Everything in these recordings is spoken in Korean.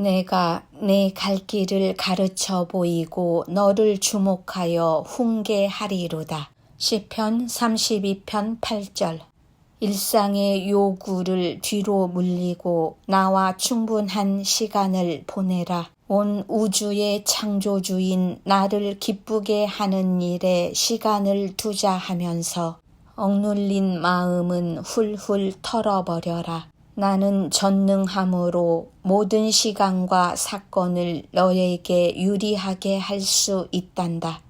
내가 내 갈 길을 가르쳐 보이고 너를 주목하여 훈계하리로다. 시편 32편 8절 일상의 요구를 뒤로 물리고 나와 충분한 시간을 보내라. 온 우주의 창조주인 나를 기쁘게 하는 일에 시간을 투자하면서 억눌린 마음은 훌훌 털어버려라. 나는 전능함으로 모든 시간과 사건을 너에게 유리하게 할 수 있단다.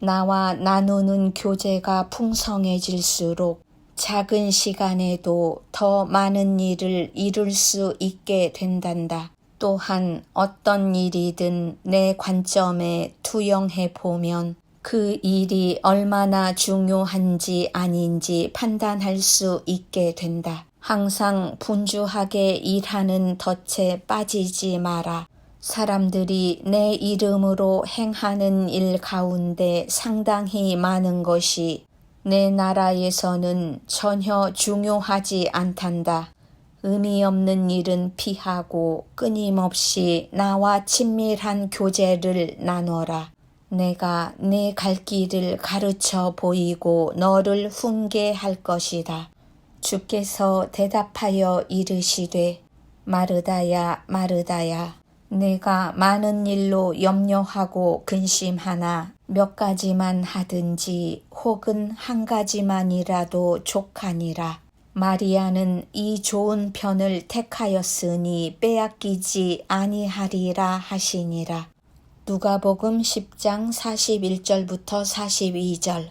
나와 나누는 교제가 풍성해질수록 작은 시간에도 더 많은 일을 이룰 수 있게 된단다. 또한 어떤 일이든 내 관점에 투영해 보면 그 일이 얼마나 중요한지 아닌지 판단할 수 있게 된다. 항상 분주하게 일하는 덫에 빠지지 마라. 사람들이 내 이름으로 행하는 일 가운데 상당히 많은 것이 내 나라에서는 전혀 중요하지 않단다. 의미 없는 일은 피하고 끊임없이 나와 친밀한 교제를 나눠라. 내가 내 갈 길을 가르쳐 보이고 너를 훈계할 것이다. 주께서 대답하여 이르시되 마르다야 마르다야 내가 많은 일로 염려하고 근심하나 몇 가지만 하든지 혹은 한 가지만이라도 족하니라. 마리아는 이 좋은 편을 택하였으니 빼앗기지 아니하리라 하시니라. 누가복음 10장 41절부터 42절